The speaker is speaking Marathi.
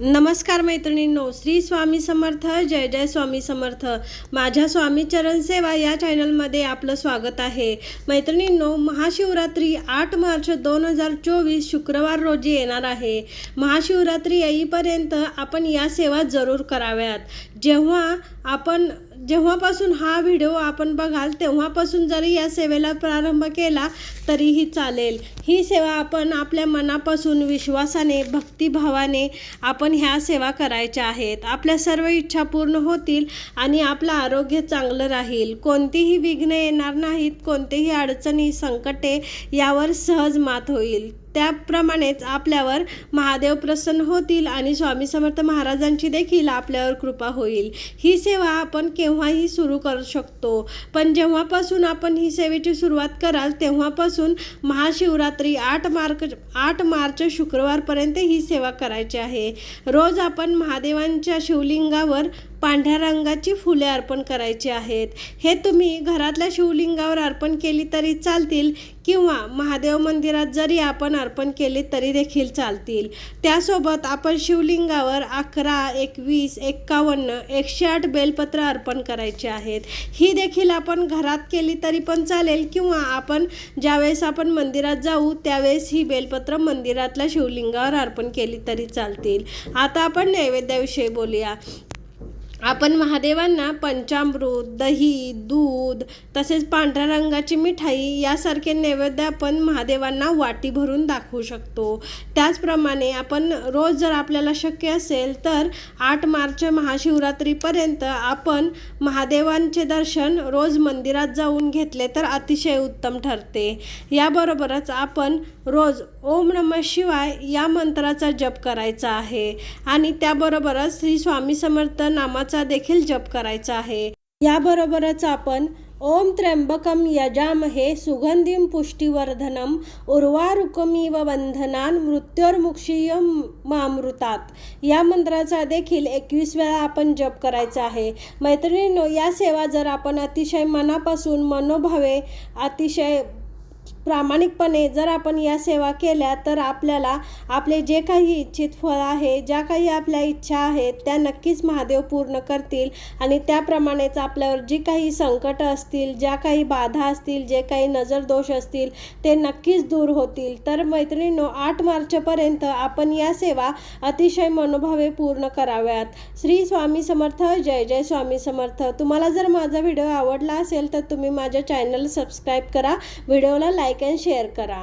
नमस्कार मैत्रिणींनो श्री स्वामी समर्थ जय जय स्वामी समर्थ. माझ्या स्वामी चरण सेवा या चॅनलमध्ये आपलं स्वागत आहे. मैत्रिणींनो महाशिवरात्री आठ मार्च दोन हजार चोवीस शुक्रवार रोजी येणार आहे. महाशिवरात्री येईपर्यंत आपण या सेवा जरूर कराव्यात. जेव्हा आपण जेव्हापासून हा व्हिडिओ आपण बघाल तेव्हापासून जरी या सेवेला प्रारंभ केला तरीही चालेल. ही सेवा आपण आपल्या मनापासून विश्वासाने भक्तिभावाने आपण ह्या सेवा करायच्या आहेत. आपल्या सर्व इच्छा पूर्ण होतील आणि आपलं आरोग्य चांगलं राहील. कोणतीही विघ्न येणार नाहीत कोणतेही अडचणी संकटे यावर सहज मात होईल. त्याप्रमाणेच आपल्यावर महादेव प्रसन्न होतील आणि स्वामी समर्थ महाराजांची देखील आपल्यावर कृपा होईल. ही सेवा आपण केव्हाही सुरू करू शकतो. पण जेव्हापासून आपण ही सेवेची सुरुवात कराल तेव्हापासून महाशिवरात्री आठ मार्च आठ मार्च शुक्रवारपर्यंत ही सेवा करायची आहे. रोज आपण महादेवांच्या शिवलिंगावर पांढऱ्या रंगाची फुले अर्पण करायची आहेत. हे तुम्ही घरातल्या शिवलिंगावर अर्पण केली तरी चालतील किंवा महादेव मंदिरात जरी आपण अर्पण केले तरी देखील चालतील. त्यासोबत आपण शिवलिंगावर अकरा एकवीस एक्कावन्न एकशे आठ बेलपत्र अर्पण करायचे आहेत. ही देखील आपण घरात केली तरी पण चालेल किंवा आपण ज्यावेळेस आपण मंदिरात जाऊ त्यावेळेस ही बेलपत्र मंदिरातल्या शिवलिंगावर अर्पण केली तरी चालतील. आता आपण नैवेद्याविषयी बोलूया. आपण महादेवांना पंचामृत दही दूध तसेच पांढऱ्या रंगाची मिठाई यासारखे नैवेद्य आपण महादेवांना वाटी भरून दाखवू शकतो. त्याचप्रमाणे आपण रोज जर आपल्याला शक्य असेल तर आठ मार्च महाशिवरात्रीपर्यंत आपण महादेवांचे दर्शन रोज मंदिरात जाऊन घेतले तर अतिशय उत्तम ठरते. याबरोबरच आपण रोज ओम नम शिवाय या मंत्राचा जप करायचा आहे. आणि त्याबरोबरच श्री स्वामी समर्थ नामाचा देखील जप करायचा आहे. याबरोबरच आपण ओम त्र्यंबकम यजामहे सुगंधिम पुष्टिवर्धनम उर्वारुकमिव बंधनान मृत्योर्मुक्षीय मामृतात. या मंत्राचा देखील एकवीस वेळा आपण जप करायचा आहे. मैत्रिणींनो या सेवा जर आपण अतिशय मनापासून मनोभावे अतिशय प्रामाणिकपणे जर आपण या सेवा केल्या तर आपल्याला आपले जे काही इच्छित फळ आहे ज्या काही आपल्या इच्छा आहेत त्या नक्कीच महादेव पूर्ण करतील. आणि त्याप्रमाणेच आपल्यावर जी काही संकट असतील ज्या काही बाधा असतील जे काही नजर दोष असतील ते नक्कीच दूर होतील. तर मैत्रिणींनो आठ मार्चपर्यंत आपण या सेवा अतिशय मनोभावे पूर्ण कराव्यात. श्री स्वामी समर्थ जय जय स्वामी समर्थ. तुम्हाला जर माझा व्हिडिओ आवडला असेल तर तुम्ही माझ्या चॅनल सबस्क्राईब करा. व्हिडिओला लाईक लाईक अँड शेअर करा.